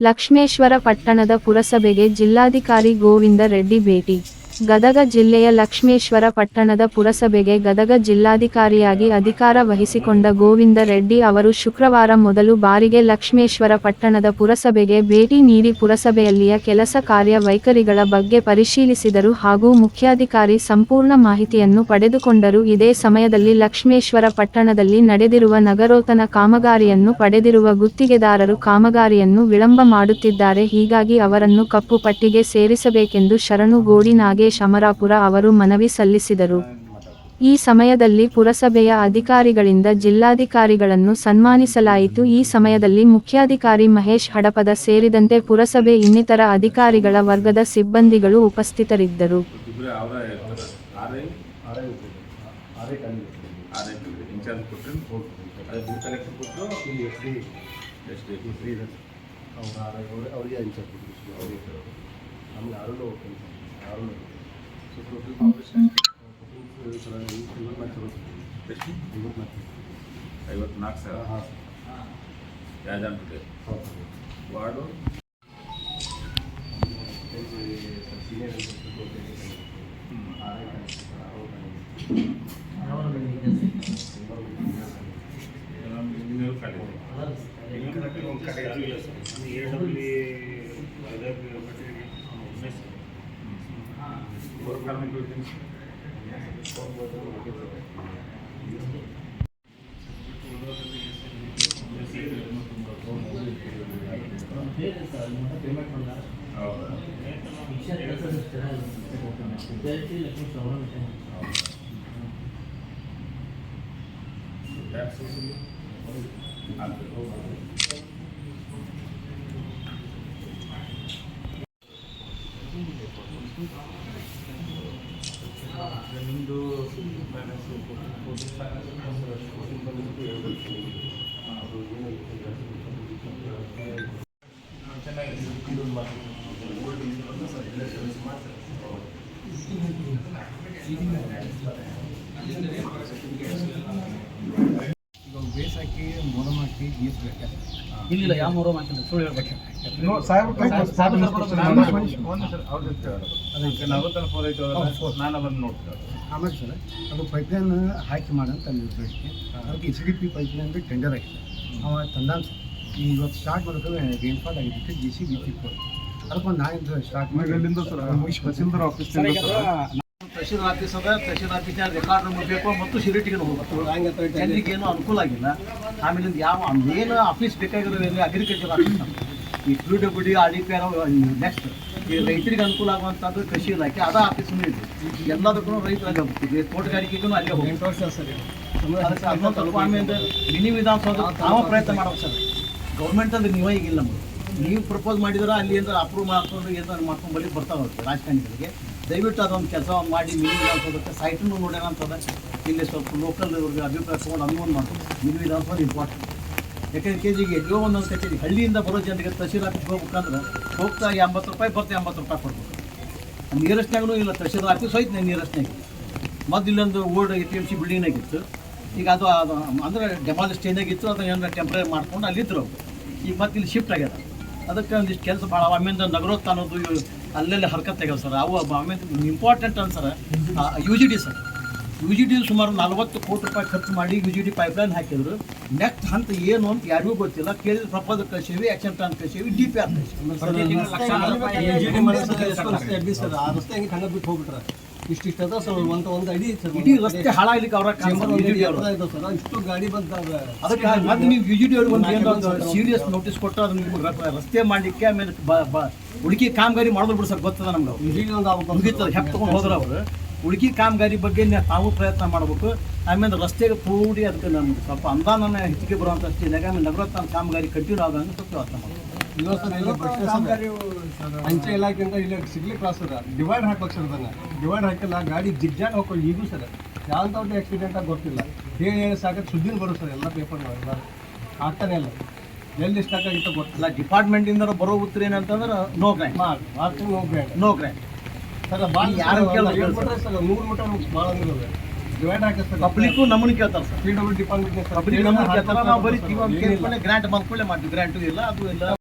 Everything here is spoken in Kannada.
ಲಕ್ಷ್ಮೇಶ್ವರ ಪಟ್ಟಣದ ಪುರಸಭೆಗೆ ಜಿಲ್ಲಾಧಿಕಾರಿ ಗೋವಿಂದ ರೆಡ್ಡಿ ಭೇಟಿ ಗದಗ ಜಿಲ್ಲೆಯ ಲಕ್ಷ್ಮೇಶ್ವರ ಪಟ್ಟಣದ ಪುರಸಭೆಗೆ ಗದಗ ಜಿಲ್ಲಾಧಿಕಾರಿಯಾಗಿ ಅಧಿಕಾರ ವಹಿಸಿಕೊಂಡ ಗೋವಿಂದ ರೆಡ್ಡಿ ಅವರು ಶುಕ್ರವಾರ ಮೊದಲು ಬಾರಿಗೆ ಲಕ್ಷ್ಮೇಶ್ವರ ಪಟ್ಟಣದ ಪುರಸಭೆಗೆ ಭೇಟಿ ನೀಡಿ ಪುರಸಭೆಯಲ್ಲಿಯ ಕೆಲಸ ಕಾರ್ಯ ವೈಖರಿಗಳ ಬಗ್ಗೆ ಪರಿಶೀಲಿಸಿದರು ಹಾಗೂ ಮುಖ್ಯಾಧಿಕಾರಿ ಸಂಪೂರ್ಣ ಮಾಹಿತಿಯನ್ನು ಪಡೆದುಕೊಂಡರು. ಇದೇ ಸಮಯದಲ್ಲಿ ಲಕ್ಷ್ಮೇಶ್ವರ ಪಟ್ಟಣದಲ್ಲಿ ನಡೆದಿರುವ ನಗರೋತನ ಕಾಮಗಾರಿಯನ್ನು ಪಡೆದಿರುವ ಗುತ್ತಿಗೆದಾರರು ಕಾಮಗಾರಿಯನ್ನು ವಿಳಂಬ ಮಾಡುತ್ತಿದ್ದಾರೆ. ಹೀಗಾಗಿ ಅವರನ್ನು ಕಪ್ಪು ಪಟ್ಟಿಗೆ ಸೇರಿಸಬೇಕೆಂದು ಶರಣು ಗೋಡಿ ಅಮರಾಪುರ ಅವರು ಮನವಿ ಸಲ್ಲಿಸಿದರು. ಈ ಸಮಯದಲ್ಲಿ ಪುರಸಭೆಯ ಅಧಿಕಾರಿಗಳಿಂದ ಜಿಲ್ಲಾಧಿಕಾರಿಗಳನ್ನು ಸನ್ಮಾನಿಸಲಾಯಿತು. ಈ ಸಮಯದಲ್ಲಿ ಮುಖ್ಯಾಧಿಕಾರಿ ಮಹೇಶ್ ಹಡಪದ ಸೇರಿದಂತೆ ಪುರಸಭೆ ಇನ್ನಿತರ ಅಧಿಕಾರಿಗಳ ವರ್ಗದ ಸಿಬ್ಬಂದಿಗಳು ಉಪಸ್ಥಿತರಿದ್ದರು. ಇಬ್ಬರು ಅವರ ಇರ್ತಾರೆ ಆರೇ ಆರೇ ಆರೇ ಖಾಲಿ ಆರೇ ಇನ್ಚಾರ್ಜ್ ಕೊಟ್ಟರೆ ಅದೇ ಬಿಲ್ ಕಲೆಕ್ಷನ್ ಕೊಟ್ಟು ಇಲ್ಲಿ ಫ್ರೀ ಎಷ್ಟು ಈ ಫ್ರೀ ಇದೆ ಅವ್ರು ಆರೇ ಅವ್ರು ಅವರಿಗೆ ಇನ್ಚಾರ್ಜ್ ಕೊಟ್ಟಿದ್ರು ಅವ್ರಿಗೆ ನಮ್ಗೆ ಆರಲ್ಲೂ ಹೋಗ್ತೀನಿ ಆರಲ್ಲೂ ಸೊ ಟೋಟಲ್ ಕಾಂಪಿಟೇಷನ್ ಇವತ್ತು ಮ್ಯಾಚ್ ಎಷ್ಟು ಇವತ್ತು ಮ್ಯಾಚ್ ಐವತ್ನಾಲ್ಕು ಸಾವಿರ ಹಾಂ ಯಾಜಾನ್ಪುರ ಹೌದು ವಾರ್ಡು ಸೀನಿಯರ್ ಹ್ಞೂ కార్మికుల గురించి ట్యాక్స్ వస్తుంది Thank you. ಆಗ್ತದೆ ನಿಮ್ಮದು ಫೈನಾನ್ಸ್ ಫೋರ್ಟೀನ್ ಫೈನಾನ್ಸ್ ಫೋರ್ಟೀನ್ ಬಂದ್ಬಿಟ್ಟು ಹೇಳ್ಬೇಕು. ಚೆನ್ನಾಗಿದೆ. ಇದೊಂದು ಮಾತು. ಓಲ್ಡ್ ಬಂದು ಸರ್ ಎಲ್ಲ ಸರ್ವಿಸ್ ಮಾಡ್ತಾರೆ. ಹಾಕಿ ಮೊರಮ್ ಹಾಕಿ ಗೀಸ್ಬೇಕು ಇಲ್ಲ ಯಾವ ಮೂರು ಮಾಡ್ತೀನಿ ಸುಳ್ಳು ಹೇಳ್ಬೇಕು. ನಾನು ಬಂದು ನೋಡ್ತೇವೆ ಆಮೇಲೆ ಸರ್ ಅದು ಪೈಪ್ಲೈನ್ ಹಾಕಿ ಮಾಡಂತ ಅಲ್ಲಿ ಬೇಡಿಕೆ ಅದಕ್ಕೆ H D P pipeline tender ಆಗಿದೆ. ಅವ ತಂದ ಸರ್. ಈ ಇವತ್ತು ಸ್ಟಾರ್ಟ್ ಮಾಡೋಕೆ ರೇನ್ಫಾಲ್ ಆಗಿದ್ದಕ್ಕೆ ಜಿ ಸಿ ಬಿ ತಿಕ್ಕೋದು ಅದಕ್ಕೊಂದು ಸ್ಟಾರ್ಟ್ ಮಾಡಿ. ಮುಗಿಸಿ ತಹಶೀಲ್ ಆಫೀಸ್ ಅದ ತಹಶೀಲ್ ಆಫೀಸ್ನ ರೆಕಾರ್ಡ್ ಬೇಕು ಮತ್ತು ಶಿರಿಟಿಗೆ ಹೋಗ್ಬೇಕು ಜನರಿಗೆ ಏನು ಅನುಕೂಲ ಆಗಿಲ್ಲ. ಆಮೇಲೆ ಯಾವ ಏನು ಆಫೀಸ್ ಬೇಕಾಗಿರೋದು ಅಗ್ರಿಕಲ್ಚರ್ ಆಫೀಸ್ ಈ P W D R D P R next ಈ ರೈತರಿಗೆ ಅನುಕೂಲ ಆಗುವಂಥದ್ದು ಕೃಷಿ ಇಲಾಖೆ. ಅದ ಆಫೀಸ್ನೂ ಇದೆ. ಎಲ್ಲದಕ್ಕೂ ರೈತರಿಗೆ ಹೋಗ್ತೀವಿ ತೋಟಗಾರಿಕೆಗೂ ಅಲ್ಲೇ ಹೋಗ್ತೀವಿ ಸ್ವಲ್ಪ ಆಮೇಲೆ ಮಿನಿ ವಿಧಾನಸೌಧ ನಾವು ಪ್ರಯತ್ನ ಮಾಡ್ಬೇಕು ಸರ್. ಗೌರ್ಮೆಂಟ್ ಅಂದ್ರೆ ನೀವೇ ಈಗಿಲ್ಲ ನಮಗೆ. ನೀವು ಪ್ರಪೋಸ್ ಮಾಡಿದ್ರೆ ಅಲ್ಲಿ ಏನಾರ ಅಪ್ರೂವ್ ಮಾಡ್ಕೊಂಡು ಏನಾರು ಮಾಡ್ಕೊಂಡು ಬರ್ತಾವೆ ರಾಜಕಾರಣಿಗಳಿಗೆ. ದಯವಿಟ್ಟು ಅದೊಂದು ಕೆಲಸ ಮಾಡಿ, ಮಿನಿ ವಿಧಾನಸೌಧಕ್ಕೆ ಸೈಟನ್ನು ನೋಡೋಣ ಅಂತದ ಇಲ್ಲಿ ಸ್ವಲ್ಪ ಲೋಕಲ್ ಇವ್ರಿಗೆ ಅಭಿಪ್ರಾಯ ತೊಗೊಂಡು ಅನುಮೋದನೆ ಮಾಡ್ಕೊಂಡು ಮಿನಿ ವಿಧಾನಸೌಧ ಇಂಪಾರ್ಟೆಂಟ್ ಯಾಕಂದ್ರೆ ಕೆ ಜಿಗೆ ಎಲ್ಲೋ ಒಂದೊಂದು ಕಚೇರಿ, ಹಳ್ಳಿಯಿಂದ ಬರೋ ಜನರಿಗೆ ತಹಶೀಲ್ ಆಫೀಸ್ ಹೋಗ್ಬೇಕಂದ್ರೆ ಹೋಗ್ತಾ ಎಂಬತ್ತು ರೂಪಾಯಿ ಬರ್ತಾ ಎಂಬತ್ತು ರೂಪಾಯಿ ಕೊಡ್ಬೇಕು. ನಿಯರೆಸ್ಟ್ನಾಗೂ ಇಲ್ಲ, ತಹಶೀಲ್ ಆಫೀಸ್ ಹೋಯ್ತು ನಿಯರೆಸ್ಟ್ನಾಗ ಮೊದಲು ಇಲ್ಲೊಂದು old A P M C ಬಿಲ್ಡಿಂಗ್ನಾಗಿತ್ತು ಈಗ ಅದು ಅದು ಅಂದರೆ ಡೆಮಾಲಿಸ್ ಚೇಂಜ್ ಆಗಿತ್ತು, ಅದನ್ನು ಏನಾರ ಟೆಂಪ್ರರಿ ಮಾಡ್ಕೊಂಡು ಅಲ್ಲಿದ್ದರು. ಈಗ ಮತ್ತೆ ಇಲ್ಲಿ ಶಿಫ್ಟ್ ಆಗ್ಯದ. ಅದಕ್ಕೆ ಒಂದಿಷ್ಟು ಕೆಲಸ ಭಾಳ ಆಮೇಲೆ ನಗರೋತ್ ಅನ್ನೋದು ಅಲ್ಲೆಲ್ಲ ಹರ್ಕತ್ ಆಗ್ಯಾವ ಸರ್ ಅವು ಆಮೇಲೆ ಇಂಪಾರ್ಟೆಂಟ್ ಅಂತ sir U G D sir U G D ಸುಮಾರು ನಲ್ವತ್ತು ಕೋಟಿ ರೂಪಾಯಿ ಖರ್ಚು ಮಾಡಿ ಯು ಜಿ ಡಿ ಪೈಪ್ಲೈನ್ ಹಾಕಿದ್ರು ನೆಕ್ಸ್ಟ್ ಹಂತ ಏನು ಅಂತ ಯಾರಿಗೂ ಗೊತ್ತಿಲ್ಲ ಕೇಳಿದ ಪ್ರಪೋಸಲ್ ಕಳಿಸೀವಿ ಆಕ್ಷನ್ ಪ್ಲಾನ್ ಕಳಿಸೀವಿ ಡಿ ಪಿ ಆರ್ ಸರ್ ಇಷ್ಟಿಷ್ಟು ಅದ ಸರ್ ಒಂದು ಒಂದು ಅಡಿ ಸರ್ ಇಡೀ ರಸ್ತೆ ಹಾಳಾಗ್ಲಿಕ್ಕೆ ಅವ್ರ ಸರ್ ಇಷ್ಟು ಗಾಡಿ ಬಂದಾಗ ಅದಕ್ಕೆ ಮತ್ತೆ ನೀವು ಯು ಜಿ ಡಿ ಅವ್ರಿಗೆ ಒಂದು ಸೀರಿಯಸ್ ನೋಟಿಸ್ ಕೊಟ್ಟು ಅದನ್ನ ನಿಮ್ಗೆ ರಸ್ತೆ ಮಾಡಲಿಕ್ಕೆ ಆಮೇಲೆ ಹುಡುಕಿ ಕಾಮಗಾರಿ ಮಾಡೋದು ಬಿಡು ಸರ್ ಗೊತ್ತದ ನಮ್ಗೆ ಮುಗೀತದ ಹೆಪ್ ತೊಗೊಂಡು ಹೋದ್ರ ಅವರು. ಹುಡುಕಿ ಕಾಮಗಾರಿ ಬಗ್ಗೆ ತಾವು ಪ್ರಯತ್ನ ಮಾಡಬೇಕು. ಆಮೇಲೆ ರಸ್ತೆಗೆ ಪೂರ್ತಿ ಅದಕ್ಕೆ ನಮ್ಗೆ ಸ್ವಲ್ಪ ಅನುದಾನ ಹೆಚ್ಚಿಗೆ ಬರುವಂಥ ಸ್ಥಿತಿಯಾಗ ಆಮೇಲೆ ನಗರ ಕಾಮಗಾರಿ ಕಂಟಿನ್ಯೂ ಆಗಂಗೆ ಸ್ವಲ್ಪ ಪ್ರಯತ್ನ ಮಾಡಬೇಕು. ಇವತ್ತು ಸರ್ ಇಲ್ಲ ಅಂಚೆ ಇಲಾಖೆಯಿಂದ ಇಲ್ಲಿ ಸಿಗ್ಲಿ ಕ್ಲಾಸ್ ಅದ. ಡಿವೈಡ್ ಹಾಕ್ಬೇಕು ಸರ್ ಅದನ್ನ. ಡಿವೈಡ್ ಹಾಕಿಲ್ಲ ಗಾಡಿ ಜಿಗ್ಜಾಗ್ ಹಾಕೋ ಈಗೂ ಸರ್. ಯಾವಂಥವ್ರದ್ದು ಆಕ್ಸಿಡೆಂಟ್ ಆಗಿ ಗೊತ್ತಿಲ್ಲ. ಹೇಳಿ ಹೇಳಿ ಸಾಕ ಸುದ್ದಿನ ಬರೋ ಸರ್ ಎಲ್ಲ ಪೇಪರ್ ಎಲ್ಲ. ಆಗ್ತಾನೆ ಇಲ್ಲ. ಎಲ್ಲಿ ಸ್ಟಾಕ್ ಆಗಿತ್ತು ಗೊತ್ತಿಲ್ಲ. ಡಿಪಾರ್ಟ್ಮೆಂಟಿಂದ ಬರೋ ಉತ್ತರ ಏನಂತಂದ್ರೆ ನೋ ಗ್ರ್ಯಾಂಡ್ ಮಾಡಿ ನೋ ಹೋಗ್ಬೇಡ ನೋ ಗ್ರ್ಯಾಂಡ್ ಸರ್ ಭಾಳ ಯಾರು ಕೇಳಲ್ಲ ಸರ್? ನೂರು ಮೀಟರ್ ಭಾಳ ಅಂದ್ರೆ ಡಿವೈಡ್ ಹಾಕಿ ಸರ್ ಪಬ್ಲಿಕ್ಕು ನಮ್ಮನ್ನು ಕೇಳ್ತಾರೆ sir. P W department public ನಮ್ಮನ್ನ ಕೇಳ್ತಾರೆ. ನಾವು ಬರೀ ಗ್ರಾಂಟ್ ಬಂದ್ಕೊಳ್ಳೆ ಮಾಡ್ತೀವಿ. ಗ್ರಾಂಟು ಇಲ್ಲ ಅದು ಇಲ್ಲ.